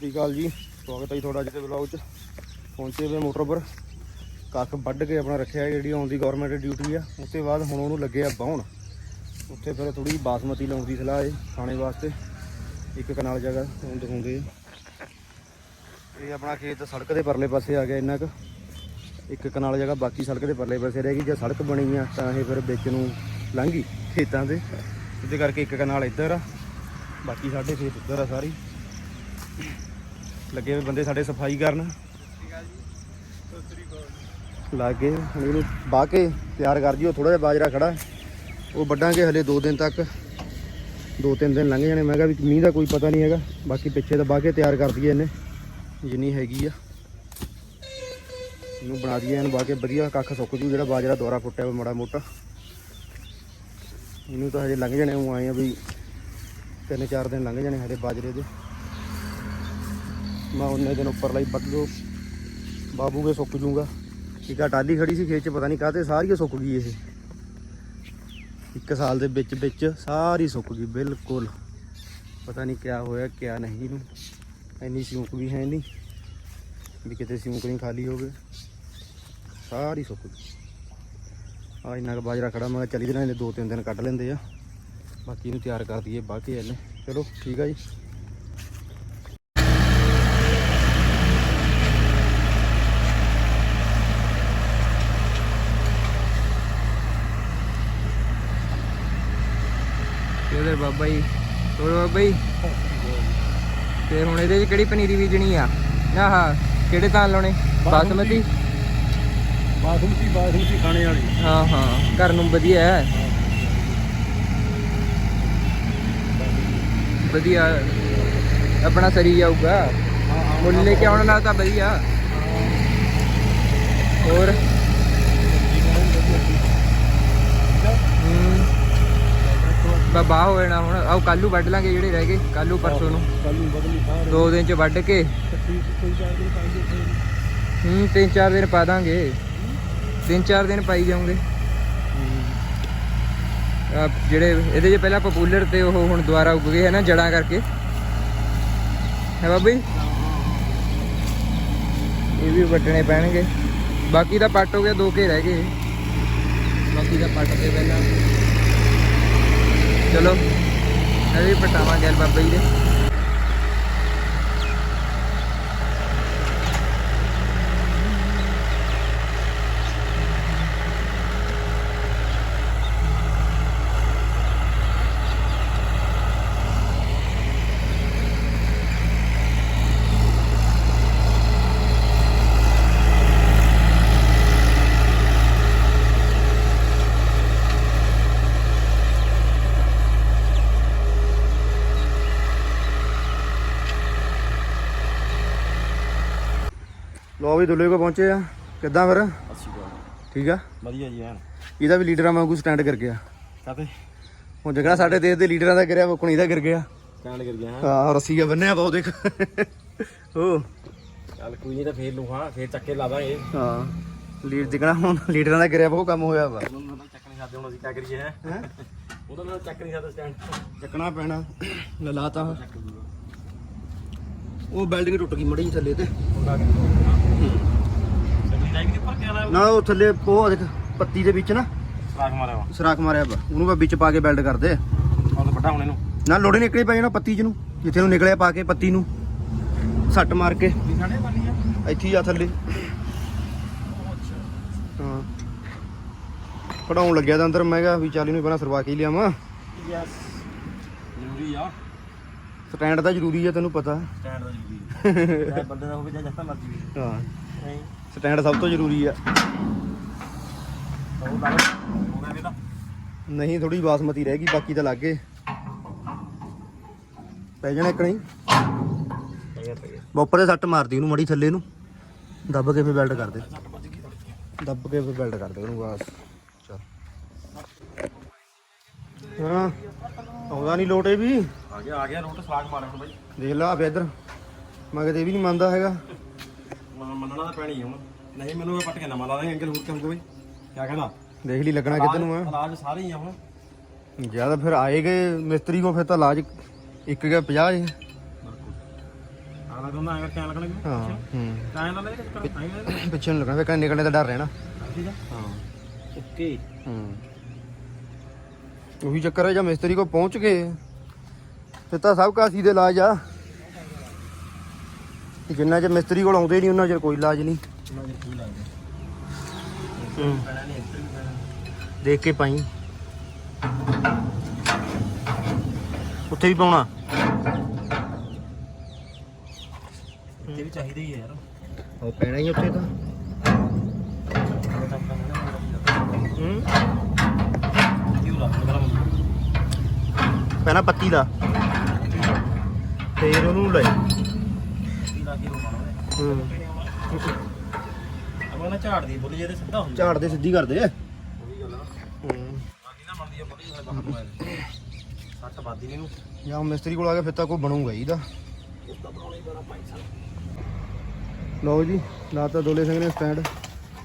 ਸਤਿ ਸ਼੍ਰੀ ਅਕਾਲ ਜੀ। ਸਵਾਗਤ ਹੈ ਜੀ ਤੁਹਾਡਾ ਅੱਜ ਦੇ ਵਲੌਗ 'ਚ। ਪਹੁੰਚੇ ਵੇ ਮੋਟਰ ਪਰ। ਕੱਖ ਵੱਢ ਕੇ ਆਪਣਾ ਰੱਖਿਆ ਹੈ, ਜਿਹੜੀ ਆਉਂਦੀ ਗਵਰਨਮੈਂਟ ਡਿਊਟੀ ਆ। ਉਸ ਤੋਂ ਬਾਅਦ ਹੁਣ ਉਹਨੂੰ ਲੱਗੇ ਆ ਬਾਉਣ ਉੱਥੇ ਫਿਰ ਥੋੜੀ ਬਾਸਮਤੀ ਲਾਉਣ ਦੀ ਸਲਾਹ ਹੈ ਖਾਣੇ ਵਾਸਤੇ। ਇੱਕ ਕਨਾਲ ਜਗ੍ਹਾ ਹੁਣ ਦਿਖਾਉਂਦੇ ਆ। ਇਹ ਆਪਣਾ ਖੇਤ ਸੜਕ ਦੇ ਪਰਲੇ ਪਾਸੇ ਆ ਗਿਆ ਇੰਨਾ ਕੁ। ਇੱਕ ਕਨਾਲ ਜਗ੍ਹਾ ਬਾਕੀ ਸੜਕ ਦੇ ਪਰਲੇ ਪਾਸੇ ਰਹਿ ਗਈ। ਜੇ ਸੜਕ ਬਣੀ ਆ, ਤਾਂ ਇਹ ਫਿਰ ਵਿੱਚ ਨੂੰ ਲੰਘ ਗਈ ਖੇਤਾਂ ਦੇ। ਇਹਦੇ ਕਰਕੇ ਇੱਕ ਕਨਾਲ ਇੱਧਰ ਆ। ਬਾਕੀ ਸਾਡੇ ਖੇਤ ਉੱਧਰ ਆ ਸਾਰੀ। ਲੱਗੇ ਹੋਏ ਬੰਦੇ ਸਾਡੇ ਸਫ਼ਾਈ ਕਰਨ। ਲਾਗੇ ਹੁਣ ਇਹਨੂੰ ਬਾਹ ਕੇ ਤਿਆਰ ਕਰ ਜਿਓ ਥੋੜਾ ਜਿਹਾ ਬਾਜਰਾ ਖੜਾ। ਉਹ ਵੱਢਾਂਗੇ ਹਲੇ 2 ਦਿਨ ਤੱਕ। 2-3 ਦਿਨ ਲੰਘ ਜਾਣੇ, ਮੈਂ ਕਿਹਾ ਵੀ ਮੀਂਹ ਦਾ ਕੋਈ ਪਤਾ ਨਹੀਂ ਹੈਗਾ। ਬਾਕੀ ਪਿੱਛੇ ਤਾਂ ਬਾਹ ਕੇ ਤਿਆਰ ਕਰ ਦਈਏ ਇਹਨੇ। ਜਿੰਨੀ ਹੈਗੀ ਆ। ਇਹਨੂੰ ਬਣਾ ਦਈਏ, ਇਹਨੂੰ ਬਾਹ ਕੇ ਵਧੀਆ ਕੱਖ ਸੁੱਕ ਜੂ, ਜਿਹੜਾ ਬਾਜਰਾ ਦੁਆਰਾ ਫੁੱਟਿਆ ਹੋਇਆ ਮਾੜਾ ਮੋਟਾ। ਇਹਨੂੰ ਤਾਂ ਹਜੇ ਲੰਘ ਜਾਣੇ, ਉਹ ਆਏ ਆ ਵੀ ਤਿੰਨ ਚਾਰ ਦਿਨ ਲੰਘ ਜਾਣੇ ਹਲੇ ਬਾਜਰੇ ਦੇ। ਮੈਂ ਉਹਨੇ ਦਿਨ ਉੱਪਰ ਲਈ ਪੱਟ ਲੋ ਬਾਬੂ ਕੇ ਸੁੱਕ ਜੂਗਾ। ਠੀਕ ਆ ਟਾਲੀ ਖੜੀ ਸੀ ਖੇਤ ਚ, ਪਤਾ ਨਹੀਂ ਕਾਹਤੇ ਸਾਰੀ ਸੁੱਕ ਗਈ ਇਹ। ਇੱਕ ਸਾਲ ਦੇ ਵਿੱਚ ਵਿੱਚ ਸਾਰੀ ਸੁੱਕ ਗਈ, ਬਿਲਕੁਲ। ਪਤਾ ਨਹੀਂ ਕਿਆ ਹੋਇਆ, ਕਿਆ ਨਹੀਂ ਇਹਨੂੰ। ਇੰਨੀ ਸਿਉਂਕ ਵੀ ਹੈ ਨਹੀਂ ਵੀ ਕਿਤੇ ਸਿਉਂਕ ਨਹੀਂ ਖਾਲੀ ਹੋਵੇ। ਸਾਰੀ ਸੁੱਕ ਗਈ। ਆ ਇੰਨਾ ਕੁ ਬਾਜਰਾ ਖੜਾ, ਮੈਂ ਚਲੀ ਚੱਲੀ ਜਣਾ ਇਹਨੇ ਦੋ ਤਿੰਨ ਦਿਨ ਕੱਢ ਲੈਂਦੇ ਆ। ਬਾਕੀ ਇਹਨੂੰ ਤਿਆਰ ਕਰ ਦਈਏ, ਬਾਅਦ ਕੇ ਇਹਨੇ। ਚਲੋ, ਠੀਕ ਆ ਜੀ ਇਹਦੇ ਬਾਬਾ ਜੀ। ਹੋਰ ਬਾਬਾ ਜੀ? ਤੇ ਹੁਣ ਇਹਦੇ 'ਚ ਕਿਹੜੀ ਪਨੀਰੀ ਬੀਜਣੀ ਆ? ਆਹ ਕਿਹੜੇ ਤਾਂ ਲਾਉਣੇ? ਬਾਸਮਤੀ। ਬਾਸਮਤੀ? ਬਾਸਮਤੀ ਖਾਣੇ ਵਾਲੀ। ਹਾਂ ਹਾਂ। ਘਰ ਨੂੰ ਵਧੀਆ ਹੈ। ਵਧੀਆ। ਆਪਣਾ ਸਰੀ ਜਾਊਗਾ। ਮੁੱਲ ਲੈ ਕੇ ਆਉਣ ਨਾਲ ਤਾਂ ਵਧੀਆ। ਹੋਰ ਹੂੰ ਬਾਬਾ ਹੋਏ ਨਾ ਹੁਣ। ਆਓ ਕੱਲੂ ਵੱਢ ਲਾਂਗੇ ਜਿਹੜੇ ਰਹਿ ਗਏ ਕੱਲੂ ਪਰਸੋਂ ਨੂੰ। ਕੱਲ ਨੂੰ ਬਦਲੀ ਸਾਰੇ। ਦੋ ਦਿਨ ਚ ਵੱਢ ਕੇ। ਕੋਈ ਚਾਰ ਦਿਨ ਹੂੰ ਤਿੰਨ ਚਾਰ ਦਿਨ ਪਾ ਦਾਂਗੇ। ਤਿੰਨ ਚਾਰ ਦਿਨ ਪਾਈ ਜਾਉਂਗੇ ਜਿਹੜੇ ਇਹਦੇ 'ਚ ਪਹਿਲਾਂ ਪਪੂਲਰ ਤੇ ਉਹ ਹੁਣ ਦੁਬਾਰਾ ਉੱਗ ਗਏ ਹੈ ਨਾ ਜੜਾਂ ਕਰਕੇ। ਹੈ ਬਾਬੀ? ਇਹ ਵੀ ਵੱਟਣੇ ਪੈਣਗੇ। ਬਾਕੀ ਤਾਂ ਪੱਟ ਹੋ ਗਿਆ ਦੋ ਕੇ ਰਹਿ ਗਏ। ਬਾਕੀ ਤਾਂ ਪੱਟ ਤੇ ਪਹਿਲਾਂ ਚਲੋ। ਇਹ ਵੀ ਪਟਾਵਾਂ ਅੱਜ ਬਾਬਾ ਜੀ ਦੇ। ਵੀ ਦੁੱਲੇ ਕੋ ਪਹੁੰਚੇ ਆ। ਕਿੱਦਾਂ ਫਿਰ? ਅੱਛੀ ਗੱਲ ਠੀਕ ਆ? ਵਧੀਆ ਜੀ ਐਨ ਇਹਦਾ ਵੀ ਲੀਡਰਾਂ ਵਾਂਗੂ ਸਟੈਂਡ ਕਰ ਗਿਆ। ਕਾਤੇ ਹੁਣ ਜਗਣਾ ਸਾਡੇ ਦੇਸ਼ ਦੇ ਲੀਡਰਾਂ ਦਾ ਗਿਰਿਆ ਕੋਣੀ ਦਾ ਗਿਰ ਗਿਆ। ਕਹਿਣ ਕਰ ਗਿਆ ਹਾਂ? ਰੱਸੀਆ ਬੰਨਿਆ ਬਹੁਤ ਦੇਖ। ਉਹ ਚੱਲ ਕੋਈ ਨਹੀਂ ਤਾਂ ਫੇਰ ਲੂ ਹਾਂ। ਫੇਰ ਚੱਕੇ ਲਾ ਦਾਂਗੇ। ਹਾਂ। ਲੀਡ ਜਿਗਣਾ ਹੁਣ ਲੀਡਰਾਂ ਦਾ ਗਿਰਿਆ ਬਹੁਤ ਕੰਮ ਹੋਇਆ ਵਾ। ਚੱਕ ਨਹੀਂ ਸਕਦੇ ਹੁਣ ਅਸੀਂ ਕੀ ਕਰੀਏ ਹੈ? ਹੈਂ? ਉਹਨਾਂ ਨਾਲ ਚੱਕ ਨਹੀਂ ਸਕਦੇ ਸਟੈਂਡ। ਚੱਕਣਾ ਪੈਣਾ। ਲਲਾਤਾ ਉਹ ਬਿਲਡਿੰਗ ਟੁੱਟ ਗਈ ਮੜੀ ਥੱਲੇ ਤੇ। ਨਾ ਉਹ ਥੱਲੇ ਪੋਹ ਦੇਖ ਪੱਤੀ ਦੇ ਵਿੱਚ ਨਾ। ਸਰਾਖ ਮਾਰਿਆ ਵਾ। ਸਰਾਖ ਮਾਰਿਆ ਵਾ। ਉਹਨੂੰ ਬਾ ਵਿੱਚ ਪਾ ਕੇ ਬਿਲਡ ਕਰਦੇ। ਉਹ ਤਾਂ ਵੱਡਾ ਹੁਣ ਇਹਨੂੰ ਨਾ ਲੋੜੇ ਨਿਕਲੀ ਪੈ ਜਾਣਾ ਪੱਤੀ ਚ ਨੂੰ ਜਿੱਥੇ ਨੂੰ ਨਿਕਲਿਆ ਪਾ ਕੇ ਪੱਤੀ ਨੂੰ। ਸੱਟ ਮਾਰ ਕੇ। ਇੱਥੇ ਆ ਥੱਲੇ। ਹਾਂ। ਕਢਾਉਣ ਲੱਗਿਆ ਤਾਂ ਅੰਦਰ। ਮੈਂ ਕਿਹਾ ਵੀ ਚੱਲ ਇਹਨੂੰ ਪਹਿਲਾਂ ਸਰਵਾ ਕੇ ਲਿਆਵਾਂ। ਯੈਸ ਜ਼ਰੂਰੀ ਆ। ਸਟੈਂਡ ਤਾਂ ਜ਼ਰੂਰੀ ਆ ਤੈਨੂੰ ਪਤਾ। ਸਟੈਂਡ ਦਾ ਜ਼ਰੂਰੀ ਹੈ। ਬੰਦੇ ਦਾ ਹੋਵੇ ਜਾਂ ਜਿੱਥੇ ਮਰਜ਼ੀ ਹੋਵੇ। ਹਾਂ। ਨਹੀਂ। ਸਟੈਂਡ ਸਭ ਤੋਂ ਜ਼ਰੂਰੀ ਆ। ਉਹ ਲਾ ਲਓ। ਹੋ ਗਿਆ ਵੀ ਤਾਂ। ਨਹੀਂ ਥੋੜੀ ਬਾਸਮਤੀ ਰਹਿ ਗਈ ਬਾਕੀ ਤਾਂ ਲੱਗੇ ਪੈ ਜਾਣਾ ਇੱਕ ਨਹੀਂ। ਤੇ ਸੱਟ ਮਾਰਦੀ ਉਹਨੂੰ ਮੜੀ ਥੱਲੇ ਨੂੰ। ਦੱਬ ਕੇ ਫੇਰ ਬੈਲਟ ਕਰ ਦੇ। ਦੱਬ ਕੇ ਫੇਰ ਬੈਲਟ ਕਰ ਦੇ ਉਹਨੂੰ ਬਸ। ਚਲ। ਹਾਂ। ਆਉਂਦਾ ਨਹੀਂ ਲੋਟੇ ਵੀ। ਆ ਗਿਆ ਆ ਗਿਆ ਰੋਟ ਸਲਾਗ ਮਾਰਿਆ ਹੁਣ ਬਾਈ। ਦੇਖ ਲਾ ਫੇਰ ਇੱਧਰ। ਮੈਂ ਕਿਤੇ ਇਹ ਵੀ ਨਹੀਂ ਮੰਨਦਾ ਹੈਗਾ। ਮ- ਮੰਨਣਾ ਤਾਂ ਪੈਣੀ ਹੁਣ। ਨਹੀਂ ਮੈਨੂੰ ਇਹ ਪੱਟ ਕੇ ਨਵਾਂ ਲਾ ਦਾਂਗੇ ਅੰਕਲ ਹੋਰ ਕੰਮ ਕੋਈ ਕਿਆ ਕਹਿੰਦਾ? ਦੇਖ ਲਈ ਲੱਗਣਾ ਕਿੱਧਰ ਨੂੰ ਆ। ਇਲਾਜ ਸਾਰੇ ਹੀ ਆ ਹੁਣ। ਜ਼ਿਆਦਾ ਫਿਰ ਆਏਗੇ ਮਿਸਤਰੀ ਕੋ ਫਿਰ ਤਾਂ ਇਲਾਜ ਇੱਕ ਗਿਆ 50 ਜੇ। ਹਾਂ ਕਰਨਾ ਦੋਨਾਂ ਐਂ ਕਰਕੇ ਐਂ ਲੱਗਣਗੇ ਹਾਂ ਹੂੰ। ਐਂ ਲਾ ਲੈ ਐਂ ਪਿੱਛੇ ਨੂੰ? ਲੱਗਣਾ ਫਿਰ ਕੰਨੇ ਕੰਨੇ ਦਾ ਡਰ ਰਹਿਣਾ। ਠੀਕ ਆ। ਹਾਂ। ਓਕੇ। ਹੂੰ। ਉਹੀ ਚੱਕਰ ਹੈ ਜਾਂ ਮਿਸਤਰੀ ਕੋ ਪਹੁੰਚ ਗਏ। ਫਿਰ ਤਾਂ ਸਭ ਕਾਸੀ ਦੇ ਇਲਾਜ ਆ। ਜਿੰਨਾ ਚਿਰ ਮਿਸਤਰੀ ਕੋਲ ਆਉਂਦੇ ਨਹੀਂ ਉਹਨਾਂ ਚਿਰ ਕੋਈ ਇਲਾਜ ਨਹੀਂ। ਦੇਖ ਕੇ ਪਾਈ। ਉੱਥੇ ਵੀ ਪਾਉਣਾ। ਇਹ ਵੀ ਚਾਹੀਦਾ ਹੀ ਯਾਰ। ਉਹ ਪੈਣਾ ਹੀ ਉੱਥੇ ਤਾਂ। ਹੂੰ। ਕਿਉਂ ਲਾ ਮੇਰਾ ਪੈਣਾ ਪੱਤੀ ਦਾ। ਫੇਰ ਉਹਨੂੰ ਲੈ ਹੂੰ। ਨਾ ਝਾੜ ਦੀ ਬੁੱਲ ਜਿਹਦੇ ਸਿੱਧਾ ਹੁੰਦਾ। ਝਾੜ ਦੇ ਸਿੱਧੀ ਕਰ ਦੇ ਉਹੀ ਗੱਲ ਆ। ਹੂੰ ਬਾਕੀ ਨਾ ਬਣਦੀ ਆ ਬੁੱਲ ਜਿਹਦੇ ਬਾਹਰ ਨੂੰ ਸੱਟ ਨਹੀਂ ਨੂੰ ਜਾਂ ਮਿਸਤਰੀ ਕੋਲ ਆ ਕੇ ਫਿਰ ਤਾਂ ਕੋਈ ਬਣੂਗਾ ਹੀ ਦਾ ਲਓ ਜੀ ਲਾਤਾ ਦੋਲੇ ਸਿੰਘ ਨੇ ਸਟੈਂਡ।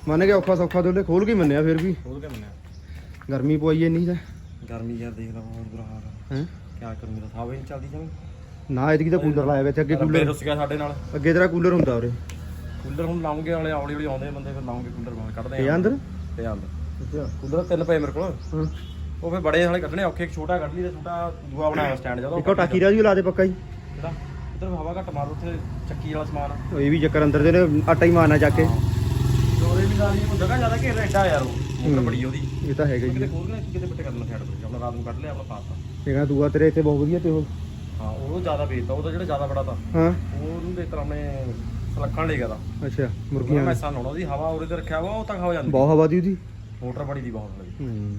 ਮੰਨ ਗਿਆ ਔਖਾ ਸੌਖਾ ਦੋਲੇ ਖੋਲ ਕੇ ਹੀ ਮੰਨਿਆ ਫਿਰ ਵੀ। ਖੋਲ ਕੇ ਮੰਨਿਆ। ਗਰਮੀ ਪਵਾਈ ਇੰਨੀ ਤਾਂ। ਗਰਮੀ ਯਾਰ ਦੇਖ ਲਾ ਬੁਰਾ ਹਾਲ ਹੈ? ਚੱਲਦੀ ਨਾ ਇਤਕੀ ਤਾਂ ਕੂਲਰ ਲਾਇਆ ਵੇ ਇੱਥੇ ਅੱਗੇ ਰੱਬੇ ਕੂਲਰ ਰੁੱਸ ਗਿਆ ਸਾਡੇ ਨਾਲ। ਅੱਗੇ ਤੇਰਾ ਕੂਲਰ ਹੁੰਦਾ ਉਰੇ। ਕੂਲਰ ਹੁਣ ਲਾਉਂਗੇ ਵਾਲੇ ਆਉਲੀ ਵਾਲੀ ਆਉਂਦੇ ਬੰਦੇ ਫਿਰ ਲਾਉਂਗੇ ਕੂਲਰ ਬਾਹਰ ਕੱਢਦੇ ਇਹ ਅੰਦਰ? ਤੇ ਅੰਦਰ। ਕੂਲਰ ਤਿੰਨ ਪਏ ਮੇਰੇ ਕੋਲ। ਹਾਂ। ਉਹ ਫਿਰ ਬੜੇ ਵਾਲੇ ਕੱਢਣੇ ਔਖੇ ਇੱਕ ਛੋਟਾ ਕੱਢ ਲਈ ਤੇ ਛੋਟਾ ਦੂਆ ਬਣਾਇਆ ਸਟੈਂਡ ਜਦੋਂ ਇੱਕੋ ਟਾਕੀ ਰਾਜੀ ਲਾ ਦੇ ਪੱਕਾ ਹੀ। ਜਿਹੜਾ ਇਧਰ ਹਵਾ ਘੱਟ ਮਾਰ ਉੱਥੇ ਚੱਕੀ ਵਾਲਾ ਸਮਾਨ। ਉਹ ਇਹ ਵੀ ਚੱਕਰ ਅੰਦਰ ਦੇ ਨੇ ਆਟਾ ਹੀ ਮਾਰਨਾ ਚੱਕ ਕੇ। ਜੋਰੇ ਵੀ ਸਾਰੀ ਉਹ ਜਗ੍ਹਾ ਜ਼ਿਆਦਾ ਘੇਰ ਐਡਾ ਯਾਰ ਉਹ। ਮੋਟਰ ਬੜੀ ਉਹਦੀ। ਇਹ ਤਾਂ ਹੈਗਾ ਹੀ ਕਿਤੇ ਆ। ਖੋਲ ਕੇ ਕਿਤੇ ਪਿੱਟ ਕਰਨਾ ਸਾਈਡ ਤੇ। ਆਪਣਾ ਰਾਤ ਨੂੰ ਕੱਢ ਲਿਆ ਆਪਣਾ ਪਾਤਾ ਇਹ ਕਹਿੰਦਾ ਦੂਆ ਤੇਰੇ ਇੱਥੇ ਬਹੁਤ ਵਧੀਆ ਤੇ ਉਹ ਹਾਂ ਉਹ ਜ਼ਿਆਦਾ ਵੇਚਦਾ ਉਹ ਤਾਂ ਜਿਹੜਾ ਜ਼ਿਆਦਾ ਬੜਾ ਤਾਂ ਹਾਂ। ਉਹਨੂੰ ਦੇ ਤਰ੍ਹਾਂ ਨੇ ਸਲੱਖਣ ਲੈ ਗਿਆ ਤਾਂ। ਅੱਛਾ ਮੁਰਗੀਆਂ ਮੁਰਗੀਆਂ ਮੈਸਾਂ ਲਾਉਣਾ ਉਹਦੀ ਹਵਾ ਉਰੇ ਤੇ ਰੱਖਿਆ ਵਾ ਉਹ ਤੱਕ ਹੋ ਜਾਂਦੀ। ਬਹੁਤ ਹਵਾ ਦੀ ਉਹਦੀ। ਮੋਟਰ ਬੜੀ ਦੀ ਬਹੁਤ ਲੱਗੀ ਹੂੰ।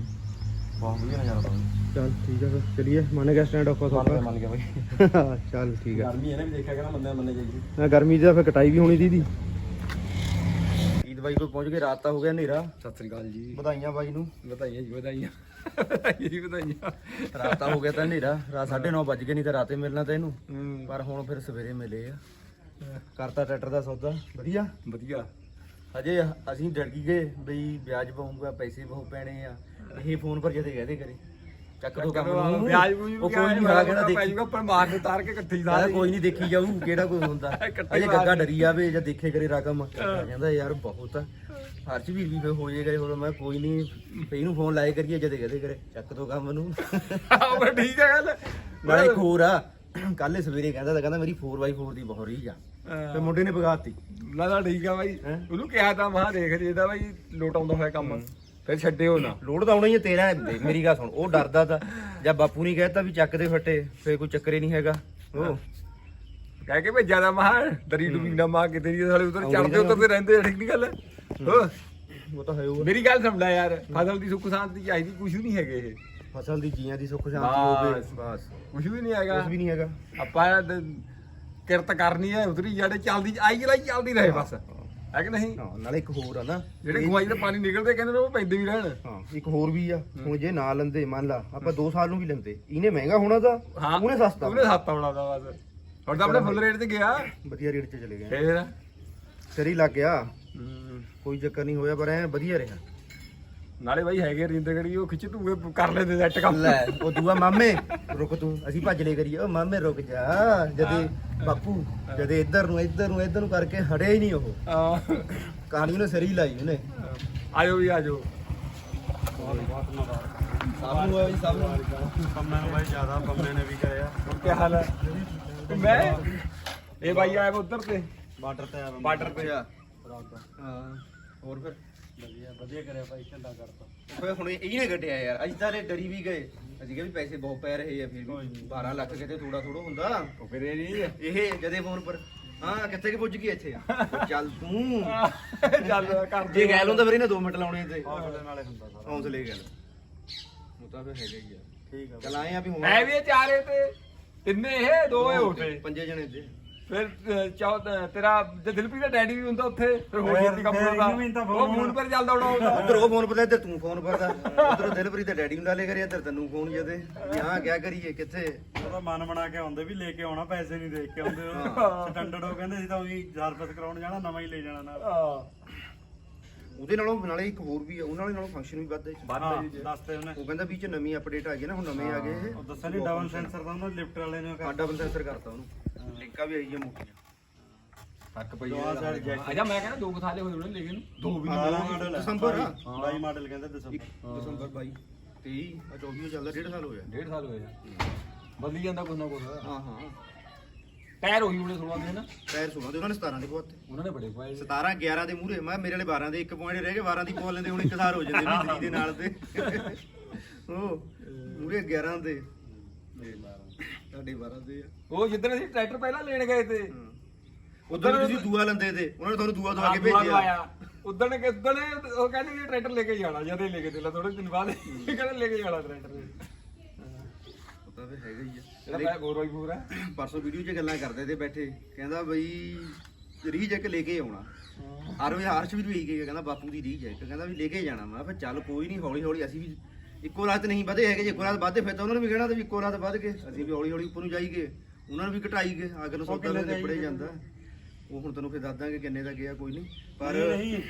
ਬਹੁਤ ਵਧੀਆ ਨਜ਼ਾਰਾ ਤਾਂ ਚੱਲ ਠੀਕ ਆ ਫਿਰ ਚਲਿਏ। ਮੰਨ ਗਿਆ ਸਟੈਂਡ ਔਖਾ ਮੰਨ ਗਿਆ ਸੌਖਾ ਮੰਨ ਗਿਆ ਬਾਈ। ਚੱਲ ਠੀਕ ਆ। ਗਰਮੀ ਇਹਨੇ ਵੀ ਦੇਖਿਆ ਕਹਿੰਦਾ ਮੰਨਿਆ ਮੰਨੇ ਜਾਈਏ। ਨਾ ਗਰਮੀ ਦੀ ਫਿਰ ਕਟਾਈ ਵੀ ਹੋਣੀ ਦੀਦੀ। ਈਦ ਬਾਈ ਕੋਲ ਪਹੁੰਚ ਕੇ ਰਾਤ ਤਾਂ ਹੋ ਗਿਆ ਹਨੇਰਾ। ਸਤਿ ਸ੍ਰੀ ਅਕਾਲ ਜੀ। ਵਧਾਈਆਂ ਬਾਈ ਨੂੰ। ਵਧਾਈਆਂ ਜੀ ਵਧਾਈਆਂ। ਵਧਾਈਆਂ ਜੀ ਵਧਾਈਆਂ ਰਾਤ ਹੋ ਗਿਆ ਤਾਂ ਹਨੇਰਾ। ਰਾਤ 9:30 ਵੱਜ ਗਏ ਨਹੀਂ ਤਾਂ ਰਾਤੇ ਮਿਲਣਾ ਤਾਂ ਇਹਨੂੰ। ਹੂੰ। ਪਰ ਹੁਣ ਫਿਰ ਸਵੇਰੇ ਮਿਲੇ ਆ। ਕਰਤਾ ਟਰੈਕਟਰ ਦਾ ਸੌਦਾ। ਵਧੀਆ? ਵਧੀਆ। ਅਜੇ ਅਸੀਂ ਡਰ ਗਏ ਬਈ ਵਿਆਜ ਪਾਉਂਗਾ ਪੈਸੇ ਬਹੁਤ ਪੈਣੇ ਆ। ਇਹ ਫੋਨ ਪਰ ਜਦੇ ਕਹਦੇ ਕਰੇ। ਚੱਕ ਦੋ ਕੰਮ ਨੂੰ। ਵਿਆਜ ਬੂਜ ਉਹ ਕੋਈ ਨਹੀਂ ਹਾਂ ਕਹਿੰਦਾ ਦੇਖੀ। ਜਾਊਗਾ ਪਰ ਮਾਰ ਕੇ ਤਾਰ ਕੇ ਇਕੱਠੀ ਕਹਿੰਦਾ ਕੋਈ ਨਹੀਂ ਦੇਖੀ ਜਾਊ ਕਿਹੜਾ ਕੋਈ ਹੁੰਦਾ। ਇਕੱਠੇ ਅਜੇ ਗੱਗਾ ਡਰੀ ਜਾਵੇ ਜਾਂ ਦੇਖੇ ਕਰੇ ਰਕਮ ਕਹਿੰਦਾ ਯਾਰ ਬਹੁਤ ਆ। ਹਰਚ ਵੀ ਵੀ ਫਿਰ ਹੋ ਜਾਏਗਾ ਹੋਰ ਮੈਂ ਕੋਈ ਨਹੀਂ ਪਈ ਨੂੰ ਫੋਨ ਲਾਏ ਕਰੀਏ ਜਦੇ ਕਹਦੇ ਕਰੇ ਚੱਕ ਦੋ ਕੰਮ ਨੂੰ। ਉਹ ਠੀਕ ਹੈ ਗੱਲ। ਨਾਲੇ ਇੱਕ ਹੋਰ ਆ ਕੱਲ ਸਵੇਰੇ ਕਹਿੰਦਾ ਤਾਂ ਕਹਿੰਦਾ ਮੇਰੀ 4x4 ਦੀ ਬਹੁਤ ਰਹੀ ਆ। ਤੇ ਮੁੰਡੇ ਨੇ ਨਾ ਨਾ ਠੀਕ ਆ ਬਾਈ? ਉਹਨੂੰ ਕਿਹਾ ਤਾਂ ਮਹਾ ਦੇਖ ਜੇਦਾ ਬਾਈ ਲੋਟ ਆਉਂਦਾ ਹੋਇਆ ਕੰਮ। ਫਿਰ ਛੱਡਿਓ ਨਾ। ਲੋਡ ਤਾਂ ਆਉਣਾ ਹੀ ਹੈ ਤੇਰਾ ਮੇਰੀ ਗੱਲ ਸੁਣ ਉਹ ਡਰਦਾ ਤਾਂ। ਜਾਂ ਬਾਪੂ ਨੇ ਕਹਿਤਾ ਵੀ ਚੱਕ ਦੇ ਫੱਟੇ ਫੇਰ ਕੋਈ ਚੱਕਰ ਨਹੀਂ ਹੈਗਾ। ਉਹ। ਕਹਿ ਕੇ ਭੇਜਿਆ ਦਾ ਮਹਾ ਦਰੀ ਡੁਬੀ ਨਾ ਮਾ ਕਿਤੇ ਨਹੀਂ ਸਾਲੇ ਉਧਰ ਆਉਂਦੀ ਚੜਦੇ ਉਤਰਦੇ ਰਹਿੰਦੇ ਆ, ਠੀਕ ਨਹੀਂ ਗੱਲ? ਹੋ। ਉਹ ਤਾਂ ਹੈ ਉਹ। ਮੇਰੀ ਗੱਲ ਲੈ ਯਾਰ ਫਸਲ ਦੀ ਸੁੱਖ ਸ਼ਾਂਤੀ ਚਾਹੀਦੀ ਕੁਝ ਵੀ ਨਹੀਂ ਹੈਗੇ ਇਹ। ਫਸਲ ਦੀ ਜੀਆਂ ਦੀ ਸੁੱਖ ਸ਼ਾਂਤੀ ਹੋਵੇ। ਬਸ। ਬਸ। ਕੁਝ ਵੀ ਨਹੀਂ ਹੈਗਾ। ਕੁਝ ਵੀ ਨਹੀਂ ਹੈਗਾ। ਆਪਾਂ ਦ- ਕਿਰਤ ਕਰਨੀ ਹੈ ਉਤਰੀ ਜਿਹੜੇ ਚੱਲਦੀ ਆਈ ਜਲਾਈ ਚੱਲਦੀ ਰਹੇ ਬਸ। ਹੈ ਕਿ ਨਹੀਂ? ਹਾਂ ਨਾਲੇ ਇੱਕ ਹੋਰ ਆ ਨਾ ਜਿਹੜੇ ਗੁਆਈ ਦਾ ਪਾਣੀ ਨਿਕਲਦੇ ਕਹਿੰਦੇ ਨੇ ਉਹ ਪੈਂਦੇ ਵੀ ਰਹਿਣ। ਹਾਂ ਇੱਕ ਹੋਰ ਵੀ ਆ ਹੁਣ ਜੇ ਨਾ ਲੈਂਦੇ ਮੰਨ ਲਾ ਆਪਾਂ 2 ਸਾਲ ਨੂੰ ਵੀ ਲੈਂਦੇ ਇਹਨੇ ਮਹਿੰਗਾ ਹੋਣਾ ਤਾਂ ਉਹਨੇ ਸਸਤਾ ਉਹਨੇ ਸਸਤਾ ਬਣਾਦਾ ਬਸ। ਹੁਣ ਤਾਂ ਆਪਣੇ ਫੁੱਲ ਰੇਟ ਤੇ ਗਿਆ। ਵਧੀਆ ਰੇਟ 'ਚ ਚਲੇ ਗਏ। ਫੇਰ? ਸਿਰ ਲੱਗ ਗਿਆ। ਕੋਈ ਚੱਕਰ ਨਹੀਂ ਹੋਇਆ ਪਰ ਐ ਵਧੀਆ ਰਿਹਾ। ਨਾਲੇ ਬਾਈ ਹੈਗੇ ਰਿੰਦਗੜੀ ਉਹ ਖਿੱਚ ਧੂਏ ਕਰ ਲੈਂਦੇ ਸੈੱਟ ਕੰਮ। ਲੈ ਉਹ ਦੂਆ ਮਾਮੇ ਰੁਕ ਤੂੰ ਅਸੀਂ ਭੱਜ ਲੈ ਕਰੀਏ। ਉਹ ਮਾਮੇ ਰੁਕ ਜਾ। ਜਦੇ ਬਾਪੂ ਜਦੇ ਇੱਧਰ ਨੂੰ ਇੱਧਰ ਨੂੰ ਇੱਧਰ ਨੂੰ ਕਰਕੇ ਹਟਿਆ ਹੀ ਨਹੀਂ ਉਹ। ਆ ਕਹਾਣੀ ਉਹਨੇ ਸਿਰ ਹੀ ਲਾਈ ਉਹਨੇ। ਆਜੋ ਵੀ ਆਜੋ। ਸਭ ਨੂੰ ਆਇਆ ਸਭ ਨੂੰ ਪੰਮੇ ਨੂੰ ਬਾਈ ਜ਼ਿਆਦਾ ਪੰਮੇ ਨੇ ਵੀ ਕਰਿਆ। ਕੀ ਹਾਲ ਹੈ ਮੈਂ? ਇਹ ਬਾਈ ਆਇਆ ਵਾ ਉੱਧਰ ਤੇ। ਬਾਰਡਰ ਤੇ ਆ ਬਾਰਡਰ ਤੇ। ਹਾਂ। ਹੋਰ ਫਿਰ? ਵਧੀਆ ਵਧੀਆ ਕਰਿਆ ਬਾਈ ਝੰਡਾ ਕਰਤਾ। ਫਿਰ ਹੁਣ ਇਹ ਨੇ ਘਟਿਆ ਯਾਰ। ਅੱਜ ਤਾਂ ਇਹ ਡਰੀ ਵੀ ਗਏ। ਅਸੀਂ ਕਿਹਾ ਵੀ ਪੈਸੇ ਬਹੁਤ ਪੈ ਰਹੇ ਆ ਫਿਰ ਵੀ 12 ਲੱਖ ਕਿਤੇ ਥੋੜਾ ਥੋੜਾ ਹੁੰਦਾ। ਉਹ ਫਿਰ ਇਹ ਨਹੀਂ ਇਹ ਜਦੇ ਫੋਨ ਪਰ ਹਾਂ ਕਿੱਥੇ ਕਿ ਪੁੱਜ ਗਈ ਇੱਥੇ? ਚੱਲ ਤੂੰ। ਚੱਲ ਕਰ ਜੇ ਗੈਲ ਹੁੰਦਾ ਫਿਰ ਇਹਨੇ 2 ਮਿੰਟ ਲਾਉਣੇ ਤੇ ਹੌਸਲੇ ਨਾਲੇ ਹੁੰਦਾ ਸਾਰਾ। ਹੌਸਲੇ ਗੱਲ। ਉਹ ਤਾਂ ਫਿਰ ਹੈਗਾ ਹੀ ਆ। ਠੀਕ ਆ। ਚਲ ਆਏ ਆ ਵੀ ਹੁਣ ਹੈ ਵੀ ਇਹ ਚਾਰੇ ਤੇ ਤਿੰਨੇ ਇਹ ਦੋ ਇਹ ਉਠੇ ਪੰਜੇ ਜਣੇ ਤੇ ਫਿਰ ਅਹ, ਚੌ ਅਹ, ਤੇਰਾ ਜੇ ਦਿਲਪ੍ਰੀਤ ਦਾ ਡੈਡੀ ਵੀ ਹੁੰਦਾ ਉੱਥੇ ਫਿਰ ਹੋਰ ਛੇਤੀ ਕੰਮ ਹੁੰਦਾ ਉਹ ਫੋਨ ਪਰ ਚੱਲਦਾ ਹੋਣਾ ਉਹਦਾ। ਉਧਰ ਉਹ ਫੋਨ ਪਤਾ ਇੱਧਰ ਤੂੰ ਫੋਨ ਕਰਦਾ ਉਧਰ ਦਿਲਪ੍ਰੀਤ ਤੇ ਡੈਡੀ ਨੂੰ ਲਾ ਲੇ ਕਰਿਆ ਇੱਧਰ ਤੈਨੂੰ ਫੋਨ ਜਦੇ ਵੀ ਹਾਂ ਕਿਆ ਕਰੀਏ ਕਿੱਥੇ? ਉਹਦਾ ਮਨ ਬਣਾ ਕੇ ਆਉਂਦੇ ਵੀ ਲੈ ਕੇ ਆਉਣਾ ਪੈਸੇ ਨਹੀਂ ਦੇਖ ਕੇ ਆਉਂਦੇ ਸਟੈਂਡਰਡ ਉਹ ਕਹਿੰਦੇ ਸੀ ਤਾਂ ਉਹੀ ਸਰਵਿਸ ਕਰਾਉਣ ਜਾਣਾ ਨਵਾਂ ਹੀ ਲੈ ਜਾਣਾ ਨਾਲ। ਹਾਂ। ਉਹਦੇ ਨਾਲੋਂ ਨਾਲੇ ਇੱਕ ਹੋਰ ਵੀ ਆ ਉਹਨਾਂ ਨਾਲੋਂ ਫੰਕਸ਼ਨ ਵੀ ਵੱਧ ਹੈ ਹਾਂ ਦੱਸਦੇ ਉਹਨੇ। ਉਹ ਕਹਿੰਦਾ ਵੀ ਚ ਨਵੀਂ ਅਪਡੇਟ ਆ ਗਈ ਨਾ ਹੁਣ ਨਵੇਂ ਆ ਗਏ ਉਹ ਦੱਸਿਆ ਨਹੀਂ ਡਬਲ ਸੈਂਸਰ ਦਾ ਉਹਨਾਂ ਲਿਫਟ ਵਾਲੇ ਨੇ ਇਹ ਡਬਲ ਸੈਂਸਰ ਕਰਤਾ ਉਹਨੂੰ। ਲਿੰਕਾਂ ਵੀ ਆਈ ਜਾਂ ਮੋਟੀਆਂ ਫ਼ਰਕ ਪਈ। ਅਜਾ ਮੈਂ ਕਹਿੰਦਾ ਦੋ ਕੁ ਸਾਲੇ ਹੋਏ ਹੋਣੇ ਲੇਕਿਨ। ਦੋ ਵੀ ਆਲਾ ਮਾਡਲ ਹੈ ਦਸੰਬਰ ਆ। 22 ਮਾਡਲ ਕਹਿੰਦੇ ਦਸੰਬਰ। ਦਸੰਬਰ 22 23 ਆ 24 ਚੱਲਦਾ ਡੇਢ ਸਾਲ ਹੋਇਆ। ਡੇਢ ਸਾਲ ਹੋਏ ਆ ਬਦਲੀ ਜਾਂਦਾ ਕੁਛ ਨਾ ਕੁਛ। ਹਾਂ ਹਾਂ। ਟਾਇਰ ਉਹੀ ਉਹਨੇ ਸੁਣਾ ਦੇ ਨਾ ਟਾਇਰ ਸੁਣਾ ਦੇ ਉਹਨਾਂ ਨੇ 17 ਦੇ ਪਵਾਤੇ ਉਹਨਾਂ ਨੇ ਬੜੇ ਪਾਏ। 17 11 ਦੇ ਮੂਹਰੇ। ਮੈਂ ਮੇਰੇ ਵਾਲੇ 12 ਦੇ ਇੱਕ ਪੁਆਇੰਟ ਰਹਿ ਗਏ 12 ਦੀ ਪਵਾ ਲੈਂਦੇ ਹੁਣ ਇੱਕ ਸਾਰ ਹੋ ਜਾਂਦੇ ਵੀ 3 ਦੇ ਨਾਲ ਤੇ। ਉਹ ਮੂਹਰੇ 11 ਦੇ। ਸਾਡੇ 12 ਦੇ ਆ। ਉਹ ਜਿੱਦਣ ਅਸੀਂ ਟਰੈਕਟਰ ਪਹਿਲਾਂ ਲੈਣ ਗਏ ਤੇ ਉਧਰ ਤੁਸੀਂ ਦੂਆ ਲੰਦੇ ਤੇ ਉਹਨਾਂ ਨੇ ਤੁਹਾਨੂੰ ਦੂਆ ਦਵਾ ਕੇ ਭੇਜਿਆ। ਲਵਾਇਆ ਉਦਣ ਕਿਦਣ ਉਹ ਕਹਿੰਦੇ ਵੀ ਟਰੈਕਟਰ ਲੈ ਕੇ ਜਾਣਾ ਜਦੇ ਲੈ ਕੇ ਦੇ ਲਾ ਥੋੜੇ ਦਿਨ ਬਾਅਦ ਕਹਿੰਦੇ ਲੈ ਕੇ ਜਾਣਾ ਟਰੈਕਟਰ। ਪਤਾ ਵੀ ਹੈਗਾ ਹੀ ਆ। ਇਹਦਾ ਪੈ ਗੋਰ ਵਾਈ ਪੂਰਾ ਪਰਸੋਂ ਵੀਡੀਓ 'ਚ ਗੱਲਾਂ ਕਰਦੇ ਤੇ ਬੈਠੇ ਕਹਿੰਦਾ ਬਈ ਰੀਜ ਇੱਕ ਲੈ ਕੇ ਆਉਣਾ। ਹਰ ਵੀ ਹਰਸ਼ ਵੀ ਵੀ ਕੇ ਕਹਿੰਦਾ ਬਾਪੂ ਦੀ ਰੀਜ ਹੈ। ਇੱਕ ਕਹਿੰਦਾ ਵੀ ਲੈ ਕੇ ਜਾਣਾ। ਮੈਂ ਕਿਹਾ ਚੱਲ ਕੋਈ ਨਹੀਂ ਹੌਲੀ ਹੌਲੀ ਅਸੀਂ ਵੀ ਇੱਕੋ ਰਾਤ ਨਹੀਂ ਵਧੇ ਹੈਗੇ ਜੇ ਇੱਕੋ ਰਾਤ ਵਧੇ ਫਿਰ ਤਾਂ ਉਹਨਾਂ ਨੂੰ ਵੀ ਕਹਿਣਾ ਤੇ ਵੀ ਇੱਕੋ ਰਾਤ ਵੱਧ ਕੇ ਅਸੀਂ ਵੀ ਹੌਲੀ ਹੌਲੀ ਉੱਪਰ ਨੂੰ ਜਾਈਏ ਉਹਨਾਂ ਨੂੰ ਵੀ ਘਟਾਈ ਗਏ ਅਗਰ ਨੂੰ ਸੌਦਾ ਵੀ ਨਿਪੜੇ ਜਾਂਦਾ। ਉਹ ਹੁਣ ਤੈਨੂੰ ਫਿਰ ਦੱਸ ਦਾਂਗੇ ਕਿੰਨੇ ਦਾ ਗਿਆ ਕੋਈ ਨਹੀਂ। ਪਰ ਨਹੀਂ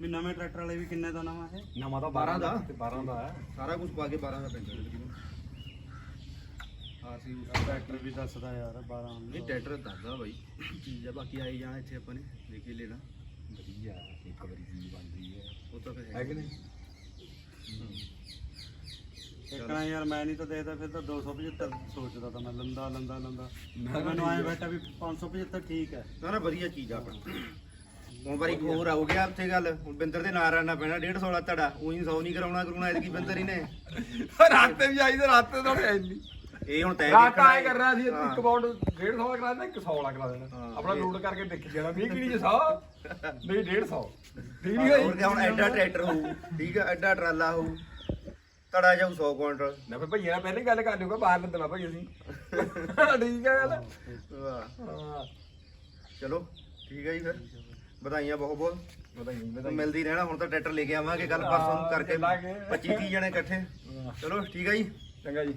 ਵੀ ਨਵੇਂ ਟਰੈਕਟਰ ਵਾਲੇ ਵੀ ਕਿੰਨੇ ਦਾ ਨਵਾਂ ਹੈ? ਨਵਾਂ ਤਾਂ 12 ਦਾ। ਤੇ 12 ਦਾ ਹੈ। ਸਾਰਾ ਕੁਝ ਪਾ ਕੇ 12 ਦਾ ਪੈਂਦਾ ਤਕਰੀਬਨ ਹਾਂ ਸੀ ਟਰੈਕਟਰ ਵੀ ਦੱਸਦਾ ਯਾਰ 12 ਨਹੀਂ ਟਰੈਕਟਰ ਦੱਸਦਾ ਬਾਈ। ਚੀਜ਼ ਆ ਬਾਕੀ ਆਈ ਜਾਣਾ ਇੱਥੇ ਆਪਾਂ ਨੇ ਦੇਖ ਹੀ ਲੈਣਾ। ਵਧੀਆ ਇੱਕ ਵਾਰੀ ਚੀਜ਼ ਬਣਦੀ ਹੈ। ਉਹ ਤਾਂ ਫਿਰ ਹੈ ਕਿ ਨਹੀਂ। ਇੱਕਣਾ ਯਾਰ ਮੈਂ ਨਹੀਂ ਤਾਂ ਦੇਖਦਾ ਫਿਰ ਤਾਂ 275 ਸੋਚਦਾ ਤਾਂ ਮੈਂ ਲੰਦਾ ਲੰਦਾ ਲੰਦਾ। ਮੈਨੂੰ ਆਏ ਬੈਠਾ ਵੀ 575 ਠੀਕ ਹੈ। ਨਾ ਨਾ ਵਧੀਆ ਚੀਜ਼ ਆ ਆਪਣੀ। ਹੁਣ ਵਾਰੀ ਹੋਰ ਹੋ ਗਿਆ ਉੱਥੇ ਗੱਲ। ਹੁਣ ਬਿੰਦਰ ਦੇ ਨਾਂ ਰਹਿਣਾ ਪੈਣਾ 150 ਵਾਲਾ ਧੜਾ। ਉਹੀ 100 ਨਹੀਂ ਕਰਾਉਣਾ ਕਰਾਉਣਾ ਇਹਦੀ ਬਿੰਦਰ ਹੀ ਨੇ। ਰਾਤੇ ਵੀ ਆਈ ਤੇ ਰਾਤੇ ਤੋਂ ਐ ਨਹੀਂ। ਇਹ ਹੁਣ ਤੈਅ ਰਾਤ ਆਏ ਕਰ ਰਿਹਾ ਸੀ ਹਾਂ। ਇੱਕ ਬਾਉਂਡ 150 ਦਾ ਕਰਾ ਦੇਣਾ ਇੱਕ 100 ਵਾਲਾ ਕਰਾ ਦੇਣਾ। ਹਾਂ, ਆਪਣਾ ਲੋਡ ਕਰਕੇ ਦੇਖ ਜਾਣਾ 20 ਕਿਲੀ ਚ 100 ਨਹੀਂ 150 ਠੀਕ ਨਹੀਂ ਹੁਣ ਐਡਾ ਟਰੈਕਟਰ ਹੋਊ ਠੀਕ ਆ ਐਡਾ ਟਰਾਲਾ ਹੋਊ। ਧੜਾ ਜਾਊ 100 ਕੁਇੰਟਲ। ਨਾ ਫਿਰ ਭਈਆ ਨਾਲ ਪਹਿਲੇ ਗੱਲ ਕਰ ਲਿਓਗਾ ਬਾਹਰ ਲੱਦਣਾ ਭਾਈ ਅਸੀਂ। ਠੀਕ ਹੈ ਗੱਲ ਵਾਹ। ਹਾਂ। ਚਲੋ ਠੀਕ ਹੈ ਜੀ ਫਿਰ। ਵਧਾਈਆਂ ਬਹੁਤ ਬਹੁਤ। ਵਧਾਈ ਤਾਂ ਮਿਲਦੀ ਰਹਿਣਾ ਹੁਣ ਤਾਂ ਟਰੈਕਟਰ ਲੈ ਕੇ ਆਵਾਂਗੇ ਕੱਲ ਪਰਸੋਂ ਨੂੰ ਕਰਕੇ ਚੱਲਾਂਗੇ। 25 30 ਜਣੇ ਇਕੱਠੇ। ਚਲੋ ਠੀਕ ਹੈ ਜੀ। ਚੰਗਾ ਜੀ।